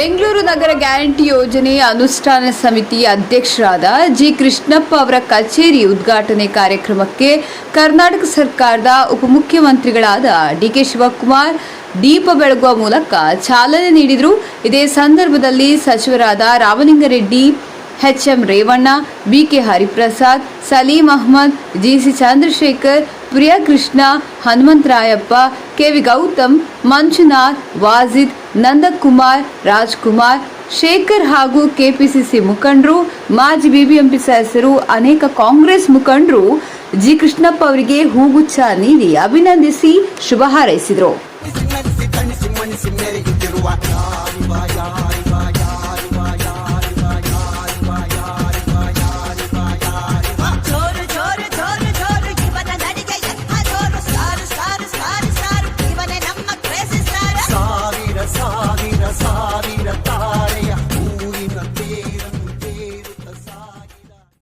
ಬೆಂಗಳೂರು ನಗರ guarantee ಯೋಜನೆ ಅನುಷ್ಠಾನ ಸಮಿತಿ ಅಧ್ಯಕ್ಷರಾದ ಜಿ ಕೃಷ್ಣಪ್ಪ ಅವರ ಕಚೇರಿ ಉದ್ಘಾಟನೆ ಕಾರ್ಯಕ್ರಮಕ್ಕೆ ಕರ್ನಾಟಕ ಸರ್ಕಾರದ ಉಪಮುಖ್ಯಮಂತ್ರಿಗಳಾದ ಡಿಕೆ ಶಿವಕುಮಾರ್, ದೀಪ ಬೆಳಗುವ ಮೂಲಕ ಚಾಲನೆ ನೀಡಿದರು. ಇದೇ ಸಂದರ್ಭದಲ್ಲಿ ಸಚಿವರಾದ Ramalinga Reddy H M Revanna BK Hariprasad, Saleem Ahmed, GC Chandrashekhar, Priyakrishna, Hanumantharayappa K V Gautam, Manjunath Wajid Nandakumar, Rajkumar, Shekhar ಹಾಗೂ ಕೆಪಿಸಿಸಿ ಮುಖಂಡರು, ಮಾಜಿ ಬಿಬಿಎಂಪಿ ಸದಸ್ಯರು, ಅನೇಕ ಕಾಂಗ್ರೆಸ್ ಮುಖಂಡರು ಜಿ ಕೃಷ್ಣಪ್ಪ ಅವರಿಗೆ ಹೂಗುಚ್ಛ ನೀಡಿ ಅಭಿನಂದಿಸಿ ಶುಭ ಹಾರೈಸಿದರು.